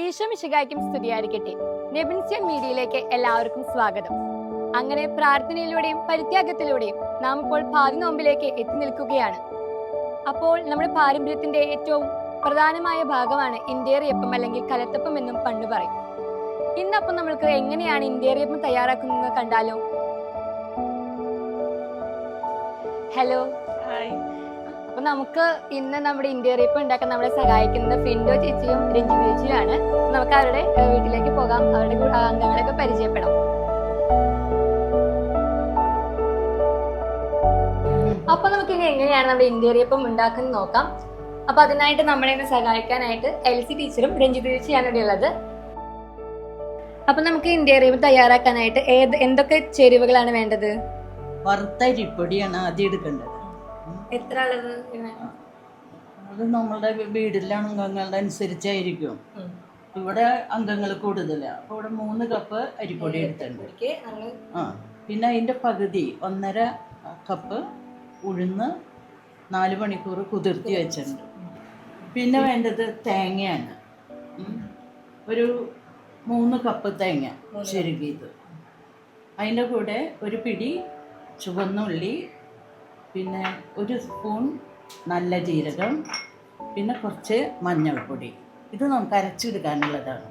ഈശോ മിശികായ്ക്കും സ്തുതിയായിരിക്കട്ടെ നെബിൻസ്യൻ മീഡിയയിലേക്ക് എല്ലാവർക്കും സ്വാഗതം. അങ്ങനെ പ്രാർത്ഥനയിലൂടെയും പരിത്യാഗത്തിലൂടെയും നാം ഇപ്പോൾ പാതി നോമ്പിലേക്ക് എത്തി നിൽക്കുകയാണ്. അപ്പോൾ നമ്മുടെ പാരമ്പര്യത്തിന്റെ ഏറ്റവും പ്രധാനമായ ഭാഗമാണ് ഇന്ത്യറിയപ്പം അല്ലെങ്കിൽ കലത്തപ്പം എന്നും പണ്ട് പറയും. ഇന്നപ്പം നമ്മൾക്ക് എങ്ങനെയാണ് ഇന്ത്യറിയപ്പം തയ്യാറാക്കുന്നത് കണ്ടാലോ? ഹലോ? അപ്പൊ നമുക്ക് ഇന്ന് നമ്മുടെ ഇന്ത്യറിയപ്പ് ഉണ്ടാക്കാൻ നമ്മളെ സഹായിക്കുന്നത് ഫിൻഡോ ചേച്ചിയും രഞ്ജു ചേച്ചിയുമാണ്. നമുക്ക് അവരുടെ വീട്ടിലേക്ക് പോകാം. അവരുടെ അംഗങ്ങളെയൊക്കെ പരിചയപ്പെടാം. അപ്പൊ നമുക്ക് ഇനി എങ്ങനെയാണ് നമ്മുടെ ഇന്ത്യറിയപ്പം ഉണ്ടാക്കുന്നത് നോക്കാം. അപ്പൊ അതിനായിട്ട് നമ്മളെ ഇന്ന് സഹായിക്കാനായിട്ട് എൽ സി ടീച്ചറും രഞ്ജിത് ചേച്ചിയാണ് ഇവിടെ ഉള്ളത്. അപ്പൊ നമുക്ക് ഇന്ത്യറിയപ്പം തയ്യാറാക്കാനായിട്ട് ഏത് എന്തൊക്കെ ചേരുവകളാണ് വേണ്ടത്? വറുത്തരിപ്പൊടിയാണ് ആദ്യം എടുക്കേണ്ടത്. എത്ര അളവ് അത് നമ്മളുടെ വീടിലാണ് അംഗങ്ങളുടെ അനുസരിച്ചായിരിക്കും. ഇവിടെ അംഗങ്ങൾ കൂടുതലാണ് അപ്പോൾ ഇവിടെ മൂന്ന് കപ്പ് അരിപ്പൊടി എടുത്തിട്ടുണ്ട്. ആ. പിന്നെ അതിന്റെ പകുതി ഒന്നര കപ്പ് ഉഴുന്ന് നാല് മണിക്കൂർ കുതിർത്തി വെച്ചിട്ടുണ്ട്. പിന്നെ വേണ്ടത് തേങ്ങയാണ്. ഒരു മൂന്ന് കപ്പ് തേങ്ങ ചുരുക്കിയത് അതിന്റെ കൂടെ ഒരു പിടി ചുവന്നുള്ളി പിന്നെ ഒരു സ്പൂൺ നല്ല ജീരകം പിന്നെ കുറച്ച് മഞ്ഞൾപ്പൊടി. ഇത് നമുക്ക് അരച്ചെടുക്കാനുള്ളതാണ്.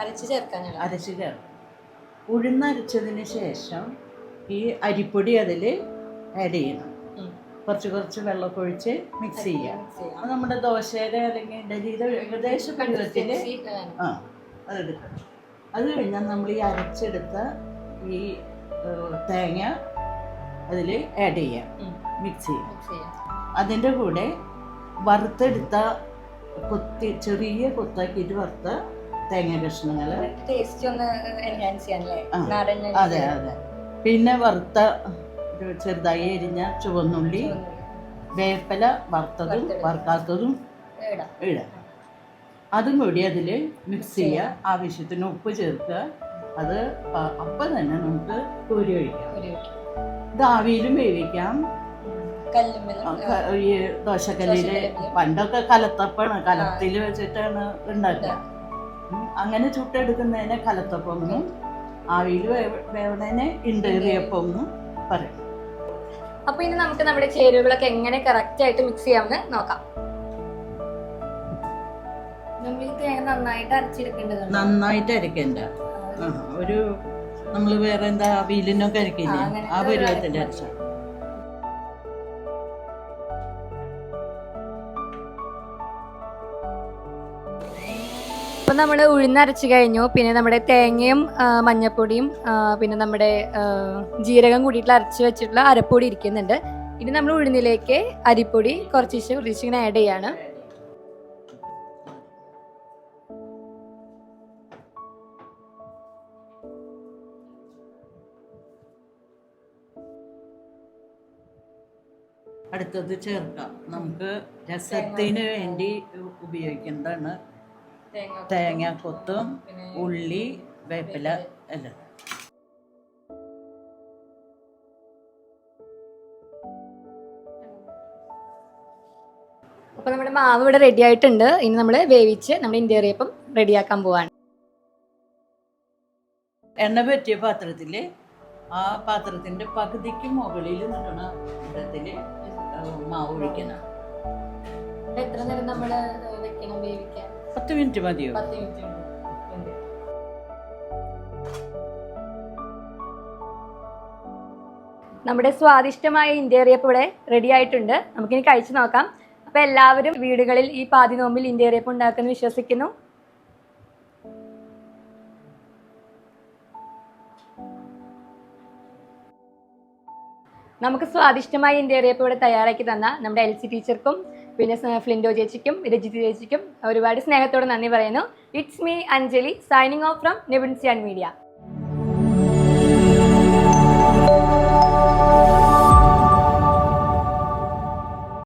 അരച്ച് ചേർക്കാനുള്ള അരച്ച് ചേർക്കും ഉഴുന്നരച്ചതിന് ശേഷം ഈ അരിപ്പൊടി അതിൽ ആഡ് ചെയ്യണം. കുറച്ച് കുറച്ച് വെള്ളമൊക്കെ ഒഴിച്ച് മിക്സ് ചെയ്യാം. അത് നമ്മുടെ ദോശയുടെ അല്ലെങ്കിൽ ഇഡലിയുടെ ഏകദേശം പരുവത്തിൽ ആ അതെടുക്കണം അത് കഴിഞ്ഞാൽ നമ്മൾ ഈ അരച്ചെടുത്ത ഈ തേങ്ങ അതിൽ ആഡ് ചെയ്യാം. മിക്സ് ചെയ്യാം. അതിന്റെ കൂടെ വറുത്തെടുത്ത കൊത്തി ചെറിയ കൊത്താക്കിയിട്ട് വറുത്ത തേങ്ങ കഷ്ണങ്ങൾ അതെ അതെ. പിന്നെ വറുത്ത ചെറുതായി എരിഞ്ഞ ചുവന്നുള്ളി വേപ്പല വറുത്തതും. വറുക്കാത്തതും ഇടാം. അതും കൂടി അതിൽ മിക്സ് ചെയ്യുക ആവശ്യത്തിന് ഉപ്പ് ചേർക്കുക. അത് അപ്പം തന്നെ നമുക്ക് കോരി ഒഴിക്കാം. ഇത് ആവിയിലും വേവിക്കാം ഈ ദോശക്കല്ലിൽ. പണ്ടൊക്കെ കലത്തപ്പാണ് കലത്തിൽ വെച്ചിട്ടാണ് ഉണ്ടാക്കുക. അങ്ങനെ ചുട്ടെടുക്കുന്നതിനെ കലത്തപ്പം എന്നും ആവിയിൽ വേവണേനെ ഇണ്ടേറിയപ്പം എന്നും പറയും. അപ്പൊ ഇനി നമുക്ക് നമ്മുടെ ചേരുവകളൊക്കെ എങ്ങനെ കറക്റ്റ് ആയിട്ട് മിക്സ് ചെയ്യാമെന്ന് നോക്കാം. നമ്മൾ തേങ്ങ നന്നായിട്ട് അരച്ചെടുക്കേണ്ടത് നന്നായിട്ട് അരക്കേണ്ട ഒരു നമ്മൾ വേറെ എന്താ അവിയലിനൊക്കെ അരക്കില്ലേ ആ, അങ്ങനത്തെ ആ ഒരു പരുവത്തിൽ അരപ്പ് അരച്ച അപ്പൊ നമ്മൾ ഉഴുന്നരച്ച് കഴിഞ്ഞു. പിന്നെ നമ്മുടെ തേങ്ങയും മഞ്ഞപ്പൊടിയും പിന്നെ നമ്മുടെ ജീരകം കൂടിയിട്ടുള്ള അരച്ച് വെച്ചിട്ടുള്ള അരപ്പൊടി ഇരിക്കുന്നുണ്ട്. ഇനി നമ്മൾ ഉഴുന്നിലേക്ക് അരിപ്പൊടി കുറച്ച് കുറച്ചിങ്ങനെ ആഡ് ചെയ്യാണ്. അടുത്തത് ചേർക്കാം. നമുക്ക് രസത്തിന് വേണ്ടി ഉപയോഗിക്കേണ്ടതാണ് തേങ്ങ കൊത്തും. ഉള്ളി വേപ്പില എല്ലാം. അപ്പൊ നമ്മുടെ മാവ് ഇവിടെ റെഡി ആയിട്ടുണ്ട്. ഇനി നമ്മൾ വേവിച്ച് നമ്മുടെ ഇന്ത്യറിയപ്പം റെഡിയാക്കാൻ പോവാണ്. എണ്ണ പറ്റിയ പാത്രത്തിൽ ആ പാത്രത്തിന്റെ പകുതിക്ക് മുകളിൽ നിൽക്കുന്ന വിധത്തിൽ മാവ് ഒഴിക്കണം എത്ര നേരം നമ്മൾ വെക്കണം വേവിക്കാൻ? പത്ത് മിനിറ്റ് മതിയോ? പത്ത് മിനിറ്റ് നമ്മുടെ സ്വാദിഷ്ടമായ ഇന്ത്യറിയപ്പ് ഇവിടെ റെഡി ആയിട്ടുണ്ട്. നമുക്കിനി കഴിച്ചു നോക്കാം. അപ്പോൾ എല്ലാവരും വീടുകളിൽ ഈ പാതി നോമ്പിൽ ഇന്ത്യറിയപ്പ് ഉണ്ടാക്കുമെന്ന് വിശ്വസിക്കുന്നു. നമുക്ക് സ്വാദിഷ്ടമായ ഇന്ത്യറിയപ്പ് ഇവിടെ തയ്യാറാക്കി തന്ന നമ്മുടെ എൽ സി ടീച്ചർക്കും പിന്നെ ഫ്ലിൻഡോ ചേച്ചിക്കും രജിത് ചേച്ചിക്കും ഒരുപാട് സ്നേഹത്തോടെ നന്ദി പറയുന്നു. It's me Anjali signing off from നെബിൻസിയാൻ media